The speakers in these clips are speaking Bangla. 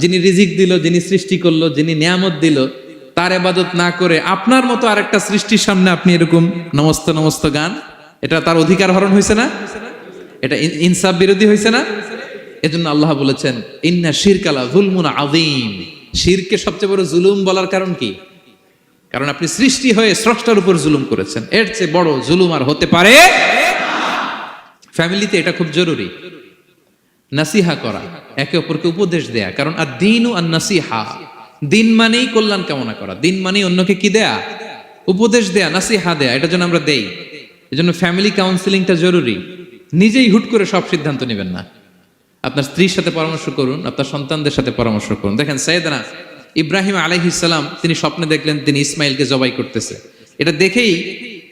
যিনি রিজিক দিল, যিনি সৃষ্টি করল, যিনি নিয়ামত দিল, তার এবাদত না করে আপনার মতো আরেকটা সৃষ্টির সামনে আপনি এরকম নমস্ত নমস্ত গান, এটা তার অধিকার হরণ হয়েছে না? এটা ইনসাফ বিরোধী হয়েছে না? এজন্য আল্লাহ বলেছেন, ইন্না শিরকালা জুলমুন আযীম। শিরকে সবচেয়ে বড় জুলুম বলার কারণ কি? কারণ আপনি সৃষ্টি হয়ে স্রষ্টার উপর জুলুম করেছেন। এর চেয়ে বড় জুলুম আর হতে পারে ফ্যামিলিতে এটা খুব জরুরি। নাসিহা করা, একে অপরকে উপদেশ দেয়া। কারণ আর দিন আর নাসিহা দিন মানেই কল্যাণ কামনা করা। দিন মানেই অন্যকে কি দেয়া? উপদেশ দেয়া, নাসিহা দেয়া, এটা যেন আমরা দেই। এজন্য ফ্যামিলি কাউন্সিলিংটা জরুরি। নিজেই হুট করে সব সিদ্ধান্ত নেবেন না। আপনার স্ত্রীর সাথে পরামর্শ করুন, আপনার সন্তানদের সাথে পরামর্শ করুন। দেখেন সৈয়দনা ইব্রাহিম আলাইহিসাল্লাম তিনি স্বপ্নে দেখলেন তিনি ইসমাইলকে জবাই করতেছে। এটা দেখেই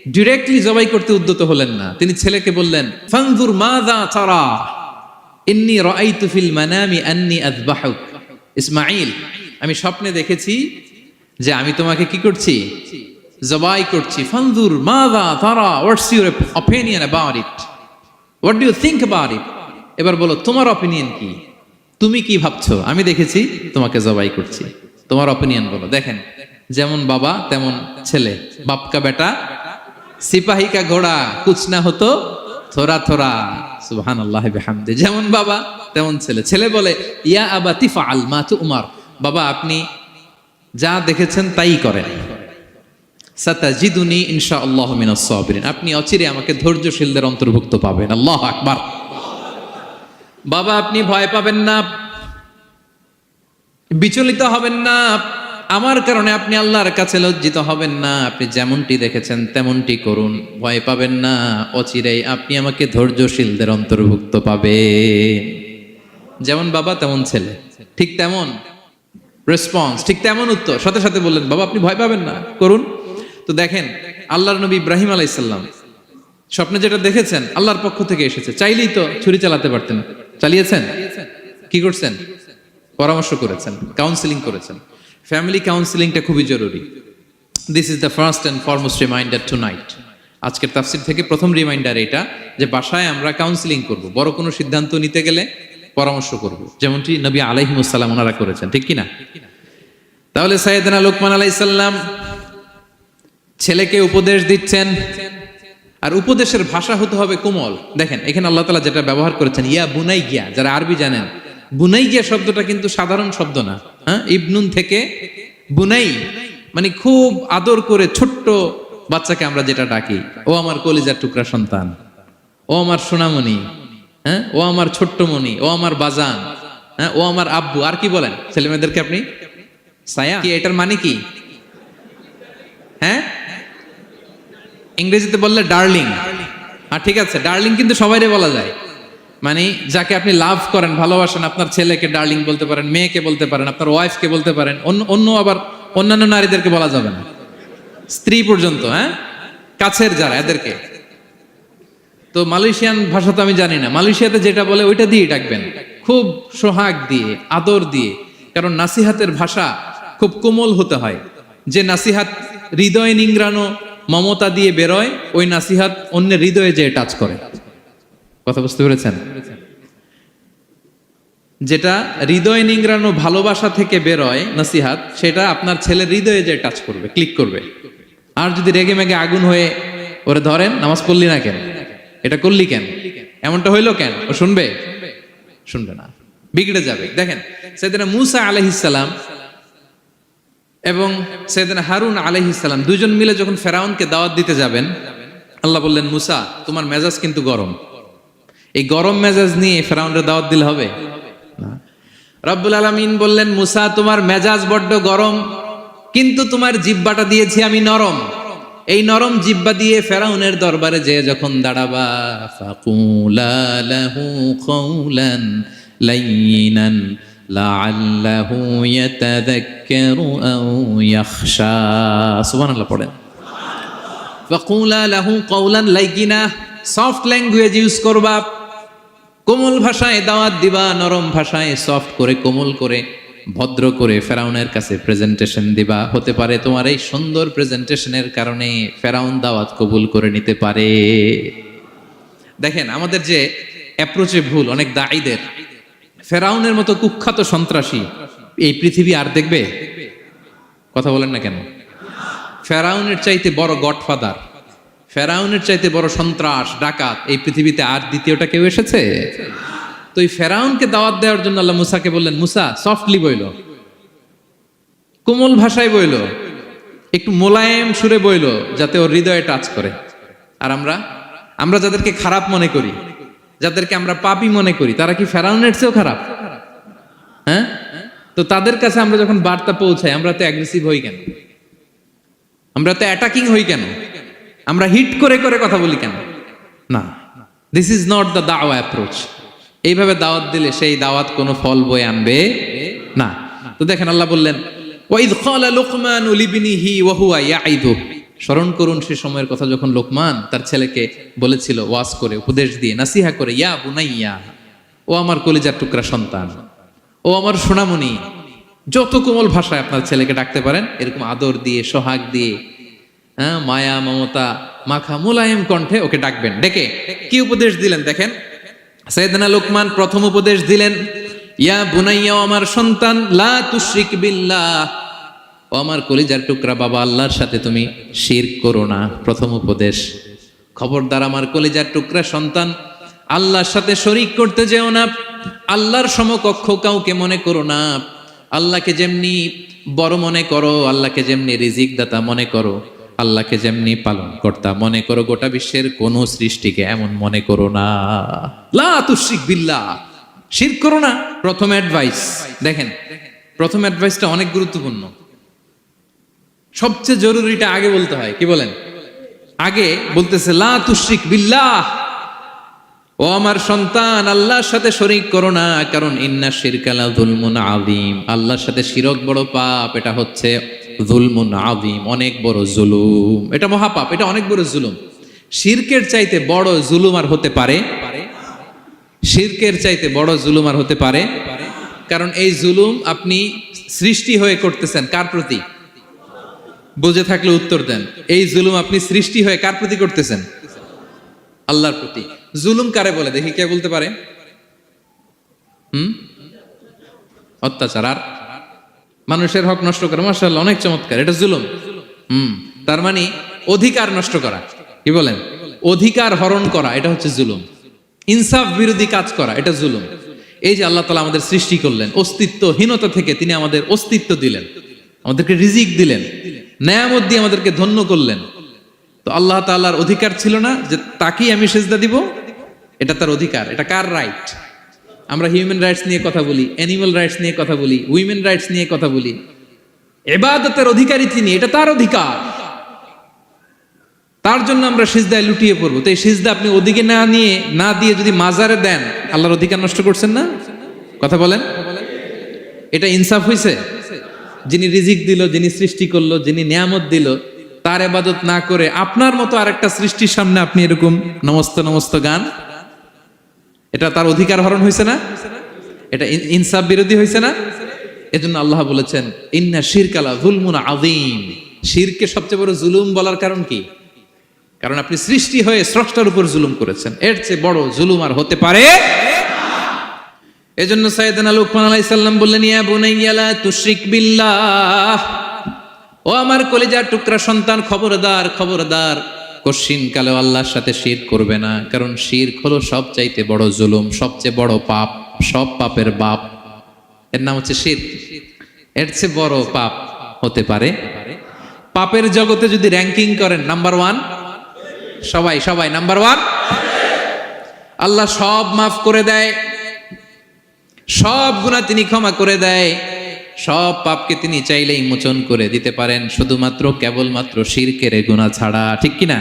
ডিরেক্টলি জবাই করতে উদ্যত হলেন না। তিনি ছেলেকে বললেন, ফানজুর মাযা তারা। ইন্নি রাআইতু ফিল মানামি আন্নি আযবাহুক। ইসমাঈল, আমি স্বপ্নে দেখেছি যে আমি তোমাকে কি করছি? জবাই করছি। ফানজুর মাযা তারা what's your opinion about it? What do you think about it? এবার বলো, তোমার অপিনিয়ন কি? তুমি কি ভাবছ? আমি দেখেছি তোমাকে জবাই করছি। তোমার অপিনিয়ন বলো। দেখেন, যেমন বাবা, তেমন ছেলে। বাপকা বেটা, সিপাহী কা ঘোড়া, কুছ না হতো থোড়া থোরা সুবহান আল্লাহ বিহামদে। যেমন বাবা, তেমন ছেলে। ছেলে বলে, ইয়া আবা তিফা আল মা তু উমার বাবা, আপনি যা দেখেছেন তাই করেন। সাতাজিদুনি ইনশা আল্লাহ মিনাস সাবিরিন। আপনি অচিরে আমাকে ধৈর্যশীলদের অন্তর্ভুক্ত পাবেন। আল্লাহ আকবার। বাবা, আপনি ভয় পাবেন না। বিচলিত হবেন না। আমার কারণে আপনি আল্লাহর কাছে লজ্জিত হবেন না, আপনি যেমনটি দেখেছেন তেমনটি করুন। ভয় পাবেন না, অচিরেই আপনি আমাকে ধৈর্যশীলদের অন্তর্ভুক্ত পাবেন। যেমন বাবা, তেমন ছেলে। ঠিক তেমন রেসপন্স ঠিক তেমন উত্তর। সাথে সাথে বললেন, বাবা, আপনি ভয় পাবেন না, করুন। তো দেখেন, আল্লাহর নবী ইব্রাহিম আলাইসাল্লাম স্বপ্নে যেটা দেখেছেন, আল্লাহর পক্ষ থেকে এসেছে। চাইলেই তো ছুরি চালাতে পারতেন। চালিয়েছেন? কি করছেন? পরামর্শ করেছেন কাউন্সিলিং করেছেন। ফ্যামিলি কাউন্সিলিংটা খুবই জরুরি। This is the first and foremost reminder tonight আজকের তাফসির থেকে প্রথম রিমাইন্ডার এটা যে বাসায় আমরা কাউন্সিলিং করব। বড় কোনো সিদ্ধান্ত নিতে গেলে পরামর্শ করব। যেমনটি নবী আলাইহিমুসাল্লাম ওনারা করেছেন, ঠিক কি না তাহলে সাইয়েদনা লোকমান আলাইসাল্লাম ছেলেকে উপদেশ দিচ্ছেন। আর উপদেশের ভাষা হতে হবে কোমল। দেখেন, এখানে আল্লাহ তালা যেটা ব্যবহার করেছেন, ইয়া বুনাই গিয়া যারা আরবি জানেন বুনাই গিয়া শব্দটা কিন্তু সাধারণ শব্দ না হ্যাঁ? ইবনুন থেকে বুনাই মানে খুব আদর করে ছোট্ট বাচ্চাকে আমরা যেটা ডাকি, ও আমার কলিজার টুকরা সন্তান, ও আমার সোনামণি হ্যাঁ? ও আমার ছোট্ট মণি ও আমার বাজান হ্যাঁ? ও আমার আব্বু, আর কি বলেন? ছেলে মেয়েদেরকে আপনি? সায়া? কি, এটার মানে কি? হ্যাঁ? ইংরেজিতে বললে ডার্লিং। হ্যাঁ ঠিক আছে, ডার্লিং কিন্তু সবাইরে বলা যায়। মানে যাকে আপনি লাভ করেন, ভালোবাসেন, আপনার ছেলেকে ডার্লিং বলতে পারেন, মেয়েকে বলতে পারেন, আপনার ওয়াইফকে বলতে পারেন, অন্য অন্য আবার অন্যান্য নারীদেরকে বলা যাবে না। স্ত্রী পর্যন্ত হ্যাঁ? কাছের যারা, এদেরকে। তো মালয়েশিয়ান ভাষা তো আমি জানি না। মালয়েশিয়াতে যেটা বলে, ওইটা দিয়ে ডাকবেন। খুব সোহাগ দিয়ে, আদর দিয়ে। কারণ নাসিহাতের ভাষা খুব কোমল হতে হয়। যে নাসিহাত হৃদয় নিংড়ানো, মমতা দিয়ে বেরোয়, ওই নাসিহাত অন্যের হৃদয়ে যেয়ে টাচ করে। কথা বুঝতে পেরেছেন? যেটা হৃদয় নিংড়ানো ভালোবাসা থেকে বেরোয়, নাসিহাত, সেটা আপনার ছেলের হৃদয়ে যে টাচ করবে ক্লিক করবে। আর যদি রেগে মেগে আগুন হয়ে ওরে ধরেন, নামাজ পড়লি না কেন? এটা করলি কেন? এমনটা হইল কেন? ও শুনবে? শুনবে না। বিগড়ে যাবে। দেখেন, সেদিন মুসা আলহিসাল্লাম এবং সেদিন হারুন আলহিসাল্লাম দুজন মিলে যখন ফেরাউনকে দাওয়াত দিতে যাবেন, আল্লাহ বললেন, মুসা, তোমার মেজাজ কিন্তু গরম। এই গরম মেজাজ নিয়ে ফেরাউনের দাওয়াত দিলে হবে? রব্বুল আলমিন বললেন, মুসা, তোমার মেজাজ বড্ড গরম, কিন্তু তোমার জিব্বাটা দিয়েছি আমি নরম। এই নরম জিব্বা দিয়ে ফেরাউনের দরবারে যে যখন দাঁড়াবা, ফাকুলা লাহু কওলান লাইনান লাআল্লাহু ইয়াতাযাক্কারু আও ইয়াখশা। সুবহানাল্লাহ পড়েন। ফাকুলা লাহু কওলান লাইকিনা, সফট ল্যাঙ্গুয়েজ ইউজ করবা। কোমল ভাষায় দাওয়াত দিবা, নরম ভাষায় সফট করে, কোমল করে, ভদ্র করে ফেরাউনের কাছে প্রেজেন্টেশন দিবা। হতে পারে তোমার এই সুন্দর প্রেজেন্টেশনের কারণে ফেরাউন দাওয়াত কবুল করে নিতে পারে। দেখেন, আমাদের যে অ্যাপ্রোচে ভুল, অনেক দায়ীদের ফেরাউনের মতো কুখ্যাত সন্ত্রাসী এই পৃথিবী আর দেখবে? কথা বলেন না কেন? ফেরাউনের চাইতে বড় গডফাদার ফেরাউনের চাইতে বড় সন্ত্রাস, ডাকাত, এই পৃথিবীতে আর দ্বিতীয়টা কেউ এসেছে? তো এই ফেরাউনকে দাওয়াত দেওয়ার জন্য আল্লাহ মুসাকে বললেন, মুসা সফটলি বইল। কোমল ভাষায় বইল। একটু মোলায়েম সুরে বইল, যাতে ওর হৃদয়ে টাচ করে। আর আমরা? আমরা যাদেরকে খারাপ মনে করি, যাদেরকে আমরা পাপি মনে করি, তারা কি ফেরাউনের চেয়েও খারাপ? হ্যাঁ? তো তাদের কাছে আমরা যখন বার্তা পৌঁছাই, আমরা তো অ্যাগ্রেসিভ হই কেন? আমরা তো অ্যাটাকিং হই কেন? আমরা হিট করে করে কথা বলি কেন? না। দিস ইজ নট দ্য দাওয়া অ্যাপ্রোচ এইভাবে দাওয়াত দিলে সেই দাওয়াত কোনো ফল বয়ে আনবে না। তো দেখেন আল্লাহ বললেন, ওয়াইদ ক্বালা লুকমানু লিবনিহি ওয়া হুয়া ইয়াইদু স্মরণ করুন সে সময়ের কথা যখন লোকমান তার ছেলেকে বলেছিল, ওয়াজ করে, উপদেশ দিয়ে, নাসিহা করে, ইয়া বুনাইয়া, ও আমার কলিজার টুকরা সন্তান, ও আমার সোনামণি। যত কোমল ভাষায় আপনার ছেলেকে ডাকতে পারেন, এরকম আদর দিয়ে, সোহাগ দিয়ে হ্যাঁ মায়া, মমতা, মাখা, মোলায়েম কণ্ঠে ওকে ডাকবেন। ডেকে কি উপদেশ দিলেন দেখেন? সৈয়দনা লোকমান প্রথম উপদেশ দিলেন, ইয়া বুনাইয়া আমার সন্তান, লা তুশরিক বিল্লাহ। ও আমার কলিজার টুকরা, বাবা, আল্লাহর সাথে তুমি শির করো না। প্রথম উপদেশ। খবরদার আমার কলিজার টুকরা, সন্তান, আল্লাহর সাথে শরিক করতে যেও না। আল্লাহর সমকক্ষ কাউকে মনে করো না। আল্লাহকে যেমনি বড় মনে করো, আল্লাহকে যেমনি রিজিক দাতা মনে করো। আল্লাহকে যেমনি পালন কর্তা, মনে করো গোটা বিশ্বের কোন সৃষ্টিকে এমন মনে করো না। লা বিল্লাহ। শির করো না। প্রথম অ্যাডভাইস দেখেন, প্রথম অ্যাডভাইসটা অনেক গুরুত্বপূর্ণ। সবচেয়ে জরুরিটা আগে বলতে হয়, কি বলেন? আগে বলতেছে, লা তুশরিক বিল্লাহ। ও আমার সন্তান, আল্লাহর সাথে শরিক করো না, কারণ ইন্না শিরকালা যুলমুন আযীম। আল্লাহর সাথে শিরক বড় পাপ, এটা হচ্ছে যুলমুন আযীম, অনেক বড় জুলুম। এটা মহাপাপ, এটা অনেক বড় জুলুম। শিরকের চাইতে বড় জুলুম আর হতে পারে? শিরকের চাইতে বড় জুলুম আর হতে পারে? কারণ এই জুলুম আপনি সৃষ্টি হয়ে করতেছেন, কার প্রতি? বুঝে থাকলে উত্তর দেন। এই জুলুম আপনি সৃষ্টি হয়ে কার প্রতি করতেছেন? আল্লাহর প্রতি। জুলুম কারে বলে? দেখি কে বলতে পারে? হুম? অত্যাচার আর মানুষের হক নষ্ট করা মাসাল্লাহ অনেক চমৎকার, এটা জুলুম। হুম, তার মানে অধিকার নষ্ট করা, কি বলেন? অধিকার হরণ করা, এটা হচ্ছে জুলুম। ইনসাফ বিরোধী কাজ করা, এটা জুলুম। এই যে আল্লাহ তালা আমাদের সৃষ্টি করলেন, অস্তিত্বহীনতা থেকে তিনি আমাদের অস্তিত্ব দিলেন, আমাদেরকে রিজিক দিলেন ন্যায়ামত দিয়ে আমাদেরকে ধন্য করলেন। তো আল্লাহ তাল্লাহার অধিকার ছিল না যে তাকেই আমি সেজদা দিব, এটা তার অধিকার, এটা কার রাইট আমরা হিউম্যান রাইটস নিয়ে কথা বলি অ্যানিমাল রাইটস নিয়ে কথা বলি উইমেন রাইটস নিয়ে কথা বলি। এবাদতের অধিকারী তিনি, এটা তার অধিকার। তার জন্য আমরা সিজদায় লুটিয়ে পড়ব। তো এই সিজদা আপনি ওদিকে না নিয়ে, না দিয়ে যদি মাজারে দেন, আল্লাহর অধিকার নষ্ট করছেন না? কথা বলেন। এটা ইনসাফ হয়েছে যিনি রিজিক দিল, যিনি সৃষ্টি করল, যিনি নিয়ামত দিল, তার এবাদত না করে আপনার মতো আরেকটা সৃষ্টির সামনে আপনি এরকম নমস্ত নমস্ত গান এটা তার অধিকার হরণ হয়েছে না? এটা ইনসাফ বিরোধী হয়েছে না? এজন্য আল্লাহ বলেছেন, ইন্না শিরকালা জুলমুন আযীম। শিরকে সবচেয়ে বড় জুলুম বলার কারণ কি? কারণ আপনি সৃষ্টি হয়ে স্রষ্টার উপর জুলুম করেছেন। এর চেয়ে বড় জুলুম আর হতে পারে এজন্য সাইয়েদনা লুকমান আলাইহিস সালাম বললেন, ইয়া বুনাইয়া লা তুশরিক বিল্লাহ। ও আমার কলিজার টুকরা সন্তান, খবরদার খবরদার। কশিন কালেও আল্লাহর সাথে শির করবে না, কারণ শির হলো সবচাইতে বড় জুলুম, সবচেয়ে বড় পাপ, সব পাপের বাপ। এর নাম হচ্ছে শির এর চেয়ে বড় পাপ হতে পারে। পাপের জগতে যদি র্যাঙ্কিং করেন নাম্বার ওয়ান সবাই সবাই নাম্বার ওয়ান আল্লাহ সব মাফ করে দেয়, সব গুণা তিনি ক্ষমা করে দেয়। সব পাপকে তিনি চাইলেই মোচন করে দিতে পারেন শুধুমাত্র কেবলমাত্র শিরকের গুণা ছাড়া ঠিক কিনা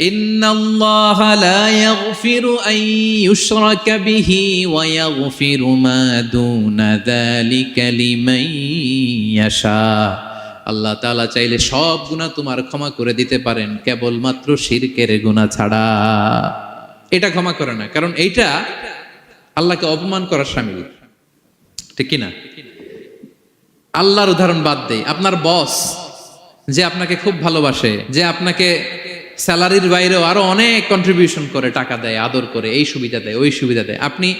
إن الله لا يغفر أن يشرك به ويغفر ما دون ذلك لمن يشاء আল্লাহ তাআলা চাইলে সব গুনাহ তোমার ক্ষমা করে দিতে পারেন কেবলমাত্র শিরকের গুনাহ ছাড়া এটা ক্ষমা করে না কারণ এইটা আল্লাহকে অপমান করার সামিল ঠিক কিনা আল্লাহর উদাহরণ বাদ দেই। আপনার বস যে আপনাকে খুব ভালোবাসে, যে আপনাকে স্যালারির বাইরেও আরও অনেক কন্ট্রিবিউশন করে, টাকা দেয়, আদর করে, এই সুবিধা দেয়, ওই সুবিধা দেয়। আপনি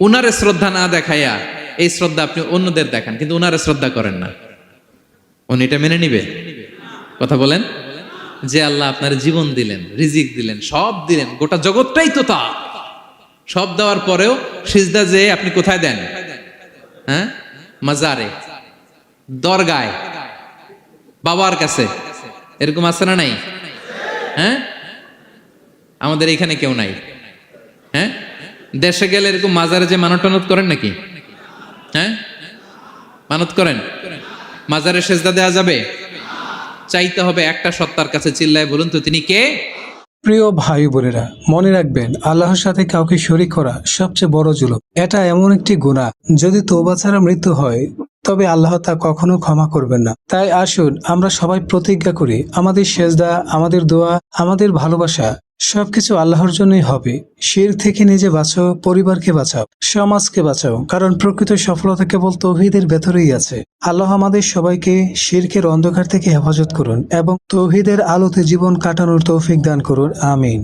উনারে শ্রদ্ধা না দেখাইয়া এই শ্রদ্ধা আপনি অন্যদের দেখান, কিন্তু ওনারা শ্রদ্ধা করেন না। উনি এটা মেনে নিবে? কথা বলেন। যে আল্লাহ আপনার জীবন দিলেন, রিজিক দিলেন, সব দিলেন, গোটা জগৎটাই তো তা। সব দেওয়ার পরেও সিজদা যে আপনি কোথায় দেন? হ্যাঁ? মাজারে। দরগায়। বাবার কাছে। এরকম আছে না নাই? হ্যাঁ? আমাদের এখানে কেউ নাই। হ্যাঁ? দেশে গেলে এরকম মাজারে যে মানত টানত করেন নাকি? হ্যাঁ? মানত করেন? মাজারে সেজদা দেওয়া যাবে? চাইতে হবে একটা সত্তার কাছে চিল্লায় বলুন তো তিনি কে? প্রিয় ভাই বোনেরা, মনে রাখবেন, আল্লাহর সাথে কাউকে শরিক করা সবচেয়ে বড় জুলুম। এটা এমন একটি গুণা যদি তোবা ছাড়া মৃত্যু হয়, তবে আল্লাহ তা কখনো ক্ষমা করবেন না। তাই আসুন, আমরা সবাই প্রতিজ্ঞা করি, আমাদের সেজদা, আমাদের দোয়া, আমাদের ভালোবাসা সবকিছু আল্লাহর জন্যই হবে। শির থেকে নিজে বাঁচাও, পরিবারকে বাঁচাও, সমাজকে বাঁচাও, কারণ প্রকৃত সফলতা কেবল তৌহিদের ভেতরেই আছে। আল্লাহ আমাদের সবাইকে শিরকের অন্ধকার থেকে হেফাজত করুন এবং তৌহিদের আলোতে জীবন কাটানোর তৌফিক দান করুন। আমিন।